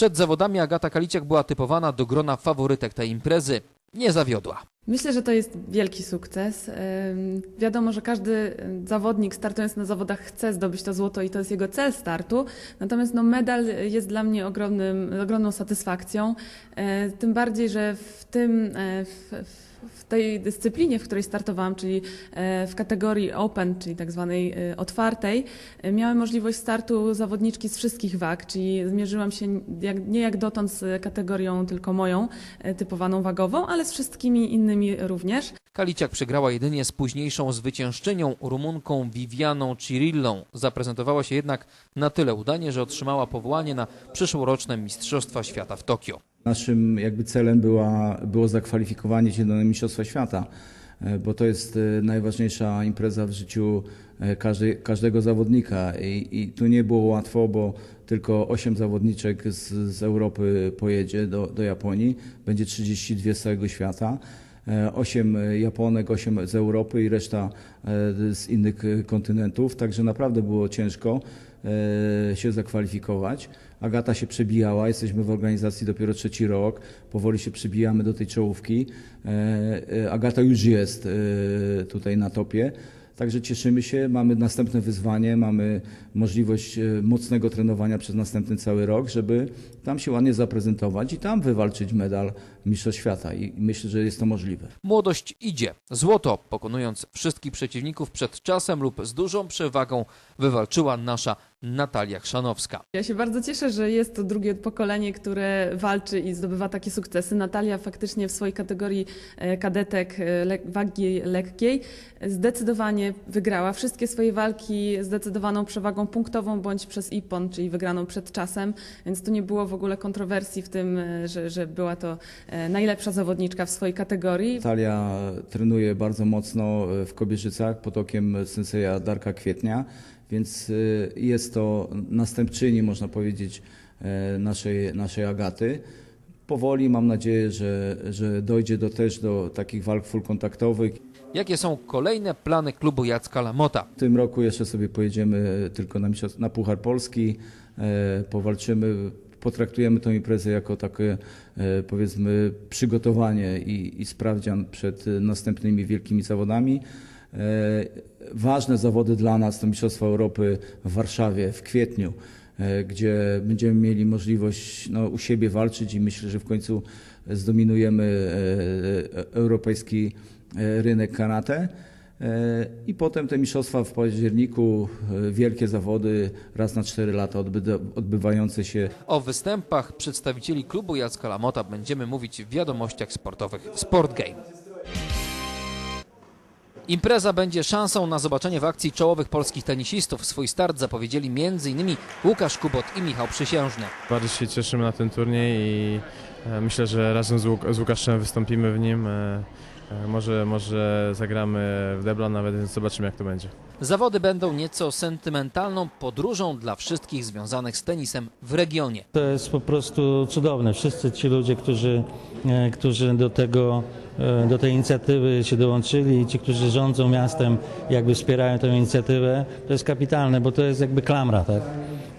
Przed zawodami Agata Kaliciak była typowana do grona faworytek tej imprezy. Nie zawiodła. Myślę, że to jest wielki sukces. Wiadomo, że każdy zawodnik startując na zawodach chce zdobyć to złoto i to jest jego cel startu. Natomiast no, medal jest dla mnie ogromnym, ogromną satysfakcją. E, Tym bardziej, że w tym e, w, w- w tej dyscyplinie, w której startowałam, czyli e, w kategorii Open, czyli tak zwanej e, otwartej, e, miałem możliwość startu zawodniczki z wszystkich wag, czyli zmierzyłam się jak, nie jak dotąd z kategorią tylko moją, typowaną wagową, ale z wszystkimi innymi również. Kaliciak przegrała jedynie z późniejszą zwyciężczynią Rumunką Vivianą Cirillą. Zaprezentowała się jednak na tyle udanie, że otrzymała powołanie na przyszłoroczne Mistrzostwa Świata w Tokio. Naszym jakby celem była, było zakwalifikowanie się do Mistrzostwa Świata, e, bo to jest e, najważniejsza impreza w życiu e, każdego zawodnika I, i tu nie było łatwo, bo tylko 8 zawodniczek z, z Europy pojedzie do, do Japonii, będzie 32 z całego świata. 8 Japonek, 8 z Europy i reszta z innych kontynentów, także naprawdę było ciężko się zakwalifikować. Agata się przebijała, jesteśmy w organizacji dopiero trzeci rok, powoli się przebijamy do tej czołówki. E, e, Agata już jest e, tutaj na topie. Także cieszymy się, mamy następne wyzwanie, mamy możliwość mocnego trenowania przez następny cały rok, żeby tam się ładnie zaprezentować i tam wywalczyć medal Mistrzostw Świata. I myślę, że jest to możliwe. Młodość idzie. Złoto, pokonując wszystkich przeciwników przed czasem lub z dużą przewagą, wywalczyła nasza Natalia Chrzanowska. Ja się bardzo cieszę, że jest to drugie pokolenie, które walczy i zdobywa takie sukcesy. Natalia faktycznie w swojej kategorii e, kadetek e, wagi lekkiej zdecydowanie wygrała wszystkie swoje walki zdecydowaną przewagą punktową bądź przez IPON, czyli wygraną przed czasem, więc tu nie było w ogóle kontrowersji w tym, e, że, że była to najlepsza zawodniczka w swojej kategorii. Natalia trenuje bardzo mocno w Kobierzycach pod okiem senseja Darka Kwietnia, więc e, jest to następczyni, można powiedzieć, e, naszej, naszej Agaty. Powoli mam nadzieję, że, że dojdzie do, też do takich walk full kontaktowych. Jakie są kolejne plany klubu Jacka Lamota? W tym roku jeszcze sobie pojedziemy tylko na, na Puchar Polski, e, powalczymy, potraktujemy tę imprezę jako takie e, powiedzmy przygotowanie i, i sprawdzian przed e, następnymi wielkimi zawodami. E, ważne zawody dla nas to Mistrzostwa Europy w Warszawie w kwietniu, e, gdzie będziemy mieli możliwość no, u siebie walczyć i myślę, że w końcu zdominujemy e, europejski rynek karate. I potem te mistrzostwa w październiku, wielkie zawody, raz na cztery lata odbyda- odbywające się O występach przedstawicieli klubu Jacka Lamota będziemy mówić w wiadomościach sportowych Sport Game. Impreza będzie szansą na zobaczenie w akcji czołowych polskich tenisistów. Swój start zapowiedzieli m.in. Łukasz Kubot i Michał Przysiężny. Bardzo się cieszymy na ten turniej i e, myślę, że razem z, Łuk- z Łukaszem wystąpimy w nim. E, e, Może, może zagramy w debla nawet, więc zobaczymy jak to będzie. Zawody będą nieco sentymentalną podróżą dla wszystkich związanych z tenisem w regionie. To jest po prostu cudowne. Wszyscy ci ludzie, którzy, którzy do tego, do tej inicjatywy się dołączyli i ci, którzy rządzą miastem, jakby wspierają tę inicjatywę, to jest kapitalne, bo to jest jakby klamra, tak?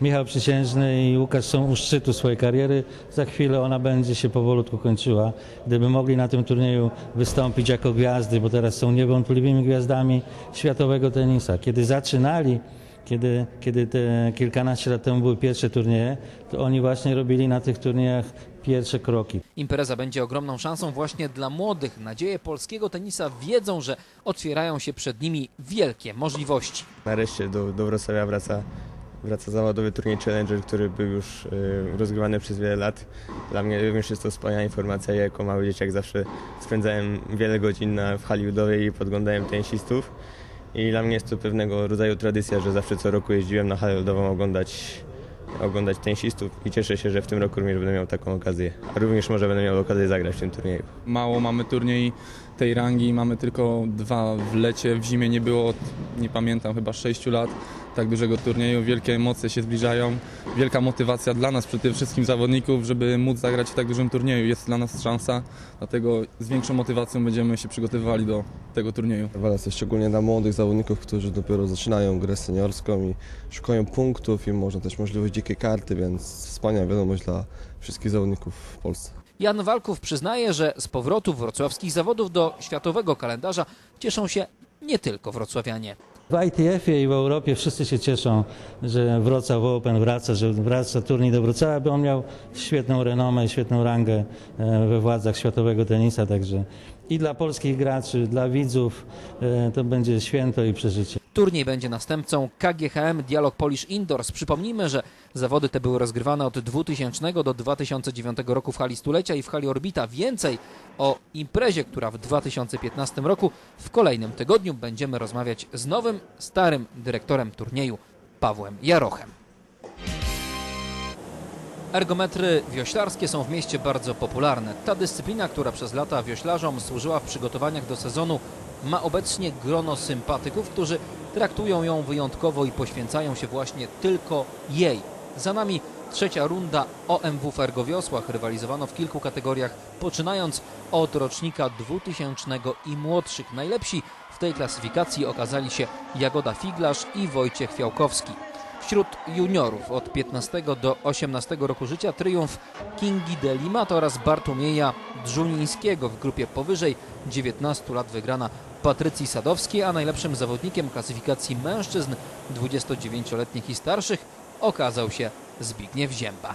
Michał Przysiężny i Łukasz są u szczytu swojej kariery. Za chwilę ona będzie się powolutku kończyła. Gdyby mogli na tym turnieju wystąpić jako gwiazdy, bo teraz są niewątpliwymi gwiazdami światowego tenisa. Kiedy zaczynali, kiedy, kiedy te kilkanaście lat temu były pierwsze turnieje, to oni właśnie robili na tych turniejach pierwsze kroki. Impreza będzie ogromną szansą właśnie dla młodych. Nadzieje polskiego tenisa wiedzą, że otwierają się przed nimi wielkie możliwości. Nareszcie do, do Wrocławia wraca, wraca zawodowy turniej Challenger, który był już y, rozgrywany przez wiele lat. Dla mnie również jest to wspaniała informacja. Ja jako mały dzieciak zawsze spędzałem wiele godzin na, w hali ludowej i podglądałem tenisistów. I dla mnie jest to pewnego rodzaju tradycja, że zawsze co roku jeździłem na halę ludową oglądać, oglądać tenisistów i cieszę się, że w tym roku również będę miał taką okazję. Również może będę miał okazję zagrać w tym turnieju. mało mamy turniej tej rangi. Mamy tylko dwa w lecie, w zimie nie było nie pamiętam, chyba 6 lat tak dużego turnieju. Wielkie emocje się zbliżają, wielka motywacja dla nas, przede wszystkim zawodników, żeby móc zagrać w tak dużym turnieju. Jest dla nas szansa, dlatego z większą motywacją będziemy się przygotowywali do tego turnieju. Rewelacja, szczególnie dla młodych zawodników, którzy dopiero zaczynają grę seniorską i szukają punktów i może też możliwość dzikiej karty, więc wspaniała wiadomość dla wszystkich zawodników w Polsce. Jan Walków przyznaje, że z powrotu wrocławskich zawodów do światowego kalendarza cieszą się nie tylko wrocławianie. W ITF-ie i w Europie wszyscy się cieszą, że Wrocław Open wraca, że wraca turniej do Wrocławia, bo on miał świetną renomę, świetną rangę e, we władzach światowego tenisa, także i dla polskich graczy, dla widzów e, to będzie święto i przeżycie. Turniej będzie następcą KGHM Dialog Polish Indoors. Przypomnijmy, że zawody te były rozgrywane od 2000 do 2009 roku w hali Stulecia i w hali Orbita. Więcej o imprezie, która w 2015 roku w kolejnym tygodniu będziemy rozmawiać z nowym, starym dyrektorem turnieju Pawłem Jarochem. Ergometry wioślarskie są w mieście bardzo popularne. Ta dyscyplina, która przez lata wioślarzom służyła w przygotowaniach do sezonu, ma obecnie grono sympatyków, którzy traktują ją wyjątkowo i poświęcają się właśnie tylko jej. Za nami trzecia runda OMW w Ergowiosłach. Rywalizowano w kilku kategoriach, poczynając od rocznika 2000 i młodszych. Najlepsi w tej klasyfikacji okazali się Jagoda Figlarz i Wojciech Fiałkowski. Wśród juniorów od 15 do 18 roku życia triumf Kingi de Limat oraz Bartłomieja Drzunińskiego w grupie powyżej 19 lat wygrana Patrycji Sadowskiej, a najlepszym zawodnikiem klasyfikacji mężczyzn 29-letnich i starszych okazał się Zbigniew Zięba.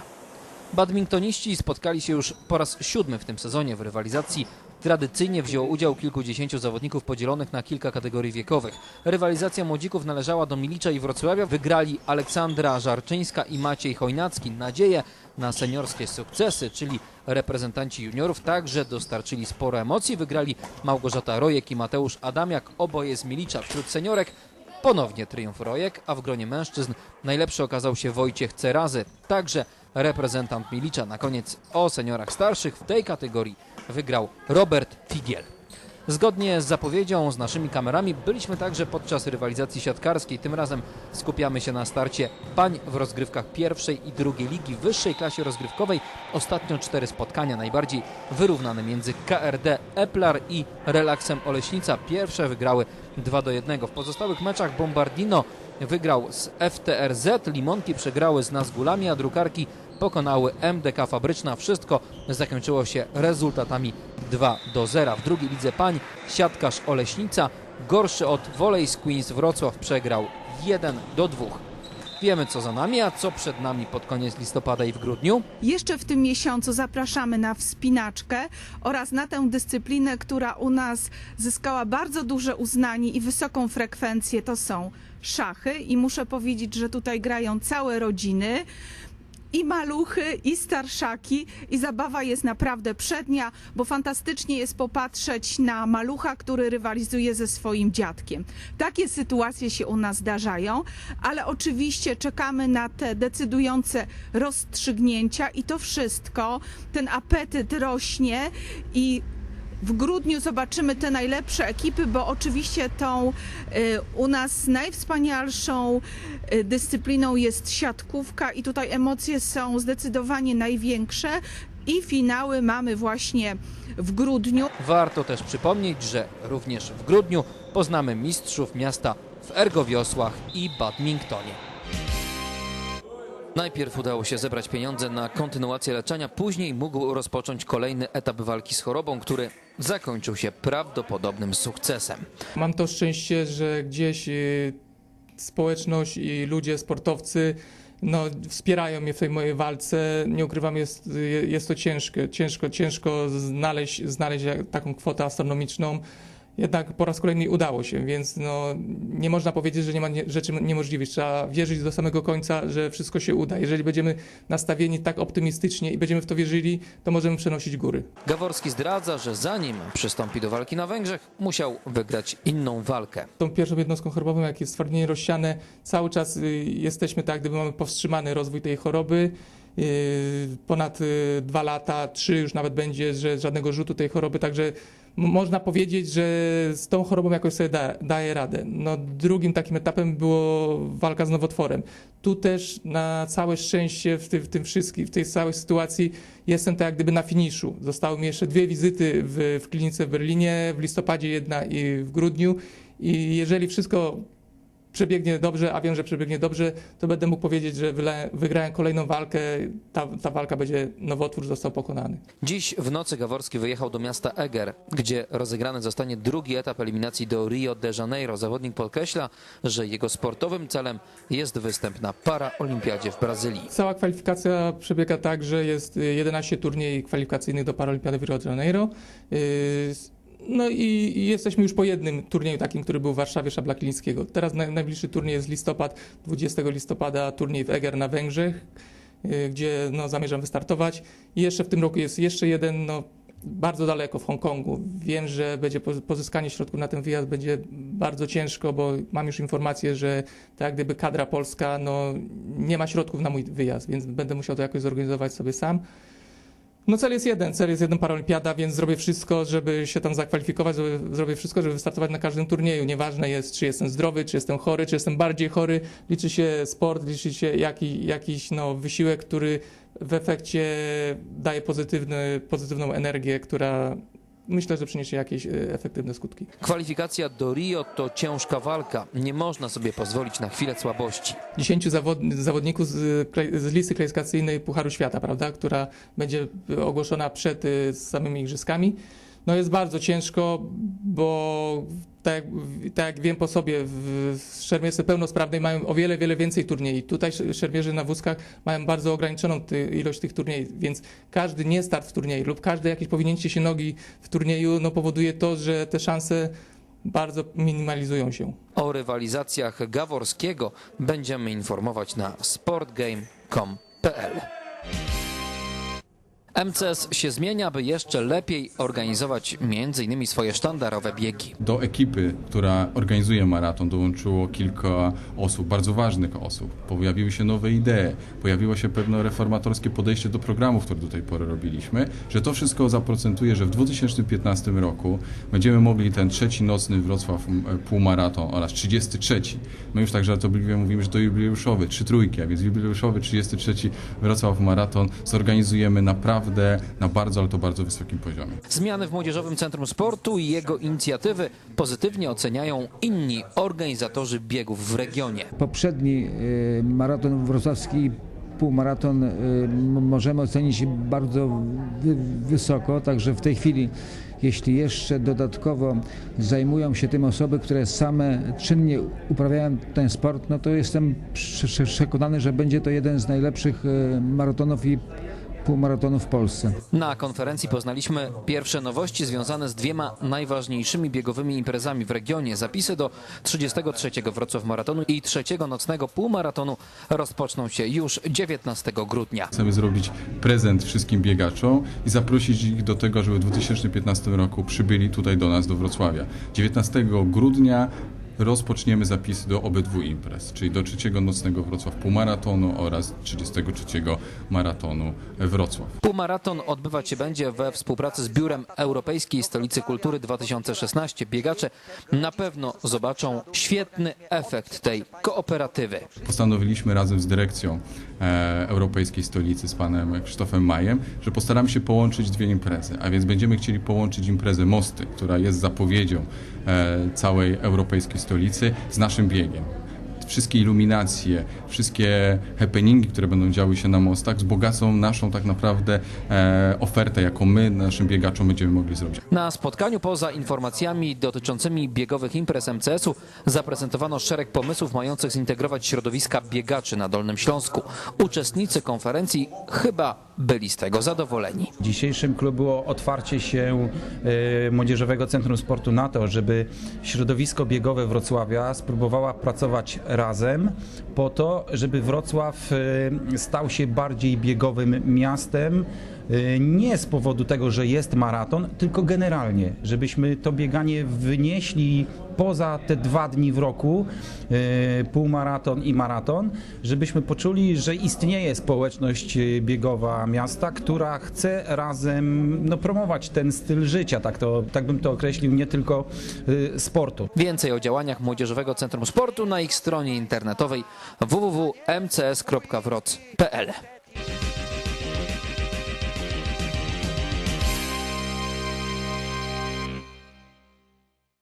Badmintoniści spotkali się już po raz siódmy w tym sezonie w rywalizacji. Tradycyjnie wzięło udział kilkudziesięciu zawodników podzielonych na kilka kategorii wiekowych. Rywalizacja młodzików należała do Milicza i Wrocławia. Wygrali Aleksandra Żarczyńska i Maciej Chojnacki. Nadzieję na seniorskie sukcesy, czyli reprezentanci juniorów także dostarczyli sporo emocji. Wygrali Małgorzata Rojek i Mateusz Adamiak, oboje z Milicza. Wśród seniorek Ponownie triumf Rojek, a w gronie mężczyzn najlepszy okazał się Wojciech Cerazy, także reprezentant Milicza. Na koniec o seniorach starszych w tej kategorii wygrał Robert Figiel. Zgodnie z zapowiedzią z naszymi kamerami byliśmy także podczas rywalizacji siatkarskiej. Tym razem skupiamy się na starcie pań w rozgrywkach pierwszej i drugiej ligi wyższej klasie rozgrywkowej. Ostatnio cztery spotkania, najbardziej wyrównane między KRD Eplar i Relaksem Oleśnica. Pierwsze wygrały 2 do 1. W pozostałych meczach Bombardino wygrał z FTRZ, Limonki przegrały z Nazgulami, a drukarki pokonały MDK Fabryczna. Wszystko zakończyło się rezultatami 2 do 0. W drugiej lidze pań siatkarz Oleśnica gorszy od Volley Queens Wrocław przegrał 1 do 2. Wiemy co za nami, a co przed nami pod koniec listopada i w grudniu. Jeszcze w tym miesiącu zapraszamy na wspinaczkę oraz na tę dyscyplinę, która u nas zyskała bardzo duże uznanie i wysoką frekwencję. To są szachy i muszę powiedzieć, że tutaj grają całe rodziny. I maluchy, i starszaki, i zabawa jest naprawdę przednia, bo fantastycznie jest popatrzeć na malucha, który rywalizuje ze swoim dziadkiem. Takie sytuacje się u nas zdarzają, ale oczywiście czekamy na te decydujące rozstrzygnięcia i to wszystko, ten apetyt rośnie i w grudniu zobaczymy te najlepsze ekipy, bo oczywiście tą y, u nas najwspanialszą y, dyscypliną jest siatkówka i tutaj emocje są zdecydowanie największe i finały mamy właśnie w grudniu. Warto też przypomnieć, że również w grudniu poznamy mistrzów miasta w Ergowiosłach i Badmintonie. Najpierw udało się zebrać pieniądze na kontynuację leczenia, później mógł rozpocząć kolejny etap walki z chorobą, który zakończył się prawdopodobnym sukcesem. Mam to szczęście, że gdzieś y, społeczność i ludzie, sportowcy no, wspierają mnie w tej mojej walce. Nie ukrywam, jest, y, jest to ciężkie, ciężko, ciężko znaleźć, znaleźć taką kwotę astronomiczną. Jednak po raz kolejny udało się, więc no, nie można powiedzieć, że nie ma nie, rzeczy niemożliwych. Trzeba wierzyć do samego końca, że wszystko się uda. Jeżeli będziemy nastawieni tak optymistycznie i będziemy w to wierzyli, to możemy przenosić góry. Gaworski zdradza, że zanim przystąpi do walki na Węgrzech, musiał wygrać inną walkę. Tą pierwszą jednostką chorobową, jak jest stwardnienie rozsiane, cały czas y, jesteśmy tak, gdyby mamy powstrzymany rozwój tej choroby ponad yy, dwa lata, trzy już nawet będzie, że żadnego rzutu tej choroby, także można powiedzieć, że z tą chorobą jakoś sobie da, daje radę. No, drugim takim etapem było walka z nowotworem. Tu też na całe szczęście w, ty, w tym wszystkim, w tej całej sytuacji jestem tak jak gdyby na finiszu. Zostały mi jeszcze dwie wizyty w, w klinice w Berlinie, w listopadzie jedna i w grudniu i jeżeli wszystko przebiegnie dobrze, a wiem, że przebiegnie dobrze, to będę mógł powiedzieć, że wygrałem kolejną walkę. Ta, ta walka będzie, nowotwór został pokonany. Dziś w nocy Gaworski wyjechał do miasta Eger, gdzie rozegrany zostanie drugi etap eliminacji do Rio de Janeiro. Zawodnik podkreśla, że jego sportowym celem jest występ na Paraolimpiadzie w Brazylii. Cała kwalifikacja przebiega tak, że jest y, 11 turniej kwalifikacyjnych do Paralimpiady w Rio de Janeiro. No i jesteśmy już po jednym turnieju takim, który był w Warszawie Szabla Klińskiego. Teraz naj, najbliższy turniej jest listopad, 20 listopada turniej w Eger na Węgrzech, y, gdzie no, zamierzam wystartować. I jeszcze w tym roku jest jeszcze jeden, no, bardzo daleko w Hongkongu. Wiem, że będzie poz- pozyskanie środków na ten wyjazd będzie bardzo ciężko, bo mam już informację, że tak gdyby kadra polska no, nie ma środków na mój wyjazd, więc będę musiał to jakoś zorganizować sobie sam. No cel jest jeden, cel jest jeden paralimpiada, więc zrobię wszystko, żeby się tam zakwalifikować, zrobię wszystko, żeby wystartować na każdym turnieju. Nieważne jest, czy jestem zdrowy, czy jestem chory, czy jestem bardziej chory. Liczy się sport, liczy się jaki, jakiś no, wysiłek, który w efekcie daje pozytywny, pozytywną energię, która myślę, że przyniesie jakieś e, efektywne skutki. Kwalifikacja do Rio to ciężka walka. Nie można sobie pozwolić na chwilę słabości. 10 zawod, zawodników z, z listy klasyfikacyjnej Pucharu Świata, prawda, która będzie ogłoszona przed y, samymi igrzyskami. No jest bardzo ciężko, bo tak, tak jak wiem po sobie, szermierce pełnosprawnej mają o wiele, wiele więcej turniej. Tutaj sz- szermierzy na wózkach mają bardzo ograniczoną ty, ilość tych turniejów, więc każdy niestart w turnieju lub każde jakieś powinięcie się nogi w turnieju no, powoduje to, że te szanse bardzo minimalizują się. O rywalizacjach Gaworskiego będziemy informować na sportgame.com.pl. MCS się zmienia, by jeszcze lepiej organizować m.in. swoje sztandarowe biegi. Do ekipy, która organizuje maraton, dołączyło kilka osób, bardzo ważnych osób. Pojawiły się nowe idee, pojawiło się pewne reformatorskie podejście do programów, które do tej pory robiliśmy, że to wszystko zaprocentuje, że w 2015 roku będziemy mogli ten trzeci nocny Wrocław półmaraton oraz 33, my już tak żartobliwie mówimy, że to jubileuszowy, trzy trójki, a więc jubileuszowy 33 Wrocław maraton zorganizujemy naprawdę na bardzo, ale to bardzo wysokim poziomie. Zmiany w Młodzieżowym Centrum Sportu i jego inicjatywy pozytywnie oceniają inni organizatorzy biegów w regionie. Poprzedni y, maraton wrocławski, półmaraton y, możemy ocenić bardzo wy, wysoko, także w tej chwili jeśli jeszcze dodatkowo zajmują się tym osoby, które same czynnie uprawiają ten sport, no to jestem prze- prze- przekonany, że będzie to jeden z najlepszych y, maratonów i półmaratonów w Polsce. Na konferencji poznaliśmy pierwsze nowości związane z dwiema najważniejszymi biegowymi imprezami w regionie. Zapisy do 33 Wrocław Maratonu i trzeciego nocnego półmaratonu rozpoczną się już 19 grudnia. Chcemy zrobić prezent wszystkim biegaczom i zaprosić ich do tego, żeby w 2015 roku przybyli tutaj do nas, do Wrocławia. 19 grudnia rozpoczniemy zapisy do obydwu imprez, czyli do trzeciego nocnego Wrocław Półmaratonu oraz 33 maratonu Wrocław. Półmaraton odbywać się będzie we współpracy z Biurem Europejskiej Stolicy Kultury 2016. Biegacze na pewno zobaczą świetny efekt tej kooperatywy. Postanowiliśmy razem z dyrekcją e, Europejskiej Stolicy, z panem Krzysztofem Majem, że postaramy się połączyć dwie imprezy, a więc będziemy chcieli połączyć imprezę Mosty, która jest zapowiedzią e, całej Europejskiej Stolicy, z naszym biegiem. Wszystkie iluminacje, wszystkie happeningi, które będą działy się na mostach, wzbogacą naszą tak naprawdę e, ofertę, jaką my naszym biegaczom będziemy mogli zrobić. Na spotkaniu poza informacjami dotyczącymi biegowych imprez MCS-u zaprezentowano szereg pomysłów mających zintegrować środowiska biegaczy na Dolnym Śląsku. Uczestnicy konferencji chyba byli z tego zadowoleni. Dzisiejszym klubu było otwarcie się e, Młodzieżowego Centrum Sportu na to, żeby środowisko biegowe Wrocławia spróbowała pracować razem po to, żeby Wrocław e, stał się bardziej biegowym miastem, y, nie z powodu tego, że jest maraton, tylko generalnie, żebyśmy to bieganie wynieśli poza te dwa dni w roku, y, półmaraton i maraton, żebyśmy poczuli, że istnieje społeczność y, biegowa miasta, która chce razem no, promować ten styl życia, tak, to, tak bym to określił, nie tylko sportu. Więcej o działaniach Młodzieżowego Centrum Sportu na ich stronie internetowej www.mcs.wroc.pl